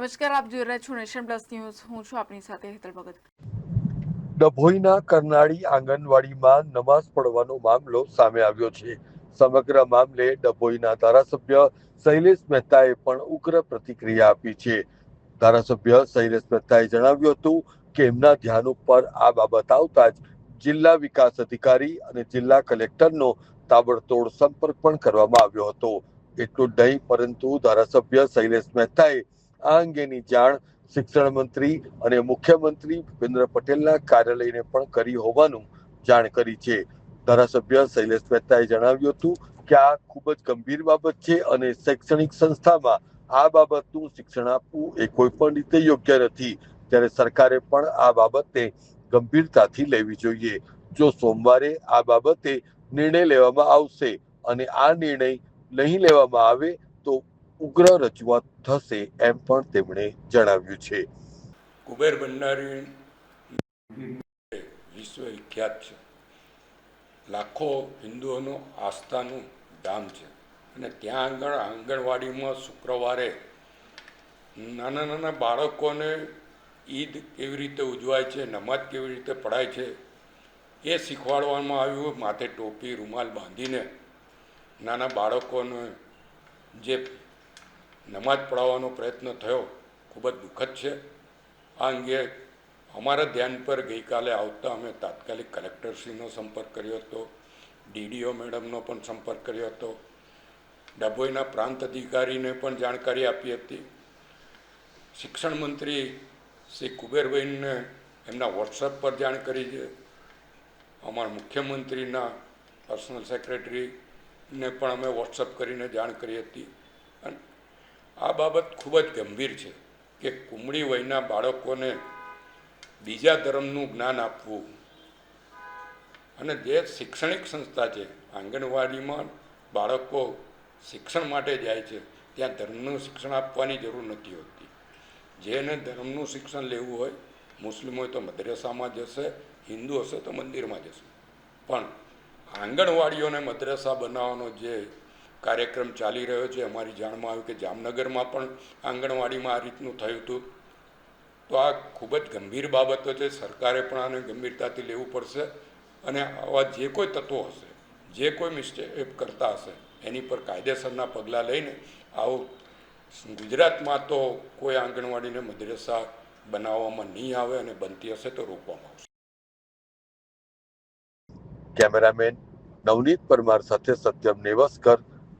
નમસ્કાર, આપ જોઈ રહ્યા છો નેશન પ્લસ ન્યૂઝ. હું છું આપની સાથે હેતલ ભગત. ડભોઈના કરનાળી આંગણવાડીમાં નમાઝ પડવાનો મામલો સામે આવ્યો છે. સમગ્ર મામલે ડભોઈના ધારાસભ્ય શૈલેષ મહેતાએ પણ ઉગ્ર પ્રતિક્રિયા આપી છે. ધારાસભ્ય શૈલેષ મહેતાએ જણાવ્યું હતું કે એમના ધ્યાન ઉપર આ બાબત આવતા જ જિલ્લા વિકાસ અધિકારી અને જિલ્લા કલેક્ટરનો તાબડતોડ સંપર્ક પણ કરવામાં આવ્યો હતો. એટલું જ નહીં, પરંતુ ધારાસભ્ય શૈલેષ મહેતાએ આ અંગેની જાણ શિક્ષણ મંત્રી અને મુખ્યમંત્રી ભૂપેન્દ્ર પટેલના કાર્યાલયને પણ કરી હોવાનું જાણ કરી છે. ધારાસભ્ય શૈલેષ મહેતાએ જણાવ્યું હતું કે આ ખૂબ જ ગંભીર બાબત છે અને શૈક્ષણિક સંસ્થામાં આ બાબતનું શિક્ષણ આપવું એ કોઈ પણ રીતે યોગ્ય નથી. ત્યારે સરકારે પણ આ બાબતને ગંભીરતાથી લેવી જોઈએ. જો સોમવારે આ બાબતે નિર્ણય લેવામાં આવશે અને આ નિર્ણય નહીં લેવામાં આવે ઉગ્ર રજૂઆત થશે એમ પણ તેમણે જણાવ્યું છે. કુબેર ભંડારી વિશ્વ વિખ્યાત છે. લાખો હિન્દુઓનું આસ્થાનું ધામ છે. અને ત્યાં આગળ આંગણવાડીમાં શુક્રવારે નાના નાના બાળકોને ઈદ કેવી રીતે ઉજવાય છે નમાજ કેવી રીતે પડાય છે, એ શીખવાડવામાં આવ્યું માથે ટોપી, રૂમાલ બાંધીને નાના બાળકોને જે નમાજ પડાવવાનો પ્રયત્ન થયો. ખૂબ જ દુઃખદ છે. આ અંગે અમારા ધ્યાન પર ગઈકાલે આવતા અમે તાત્કાલિક કલેક્ટરશ્રીનો સંપર્ક કર્યો હતો. ડીડીઓ મેડમનો પણ સંપર્ક કર્યો હતો. ડભોઈના પ્રાંત અધિકારીને પણ જાણકારી આપી હતી. શિક્ષણ મંત્રી શ્રી કુબેરભાઈને એમના વોટ્સઅપ પર જાણ કરી છે. અમારા મુખ્યમંત્રીના પર્સનલ સેક્રેટરીને પણ અમે વોટ્સઅપ કરીને જાણ કરી હતી. અને આ બાબત ખૂબ જ ગંભીર છે કે કુમળી વયના બાળકોને બીજા ધર્મનું જ્ઞાન આપવું. અને જે શૈક્ષણિક સંસ્થા છે, આંગણવાડીમાં બાળકો શિક્ષણ માટે જાય છે, ત્યાં ધર્મનું શિક્ષણ આપવાની જરૂર નથી હોતી. જેને ધર્મનું શિક્ષણ લેવું હોય, મુસ્લિમ હોય તો મદ્રેસામાં જશે હિન્દુ હશે તો મંદિરમાં જશે. પણ આંગણવાડીઓને મદ્રેસા બનાવવાનો જે કાર્યક્રમ ચાલી રહ્યો છે. અમારી જાણમાં આવ્યું કે જામનગરમાં પણ આંગણવાડીમાં આ રીતનું થયું હતું. તો આ ખૂબ જ ગંભીર બાબતો છે. સરકારે પણ આને ગંભીરતાથી લેવું પડશે અને આવા જે કોઈ તત્વો હશે, જે કોઈ મિસ્ટેક કરતા હશે, એની પર કાયદેસરના પગલાં લઈને આવું ગુજરાતમાં તો કોઈ આંગણવાડીને મદ્રેસા બનાવવામાં નહીં આવે અને બનતી હશે તો રોકવામાં આવશે. કેમેરામેન નવનીત પરમાર સાથે Satyam Nevaskar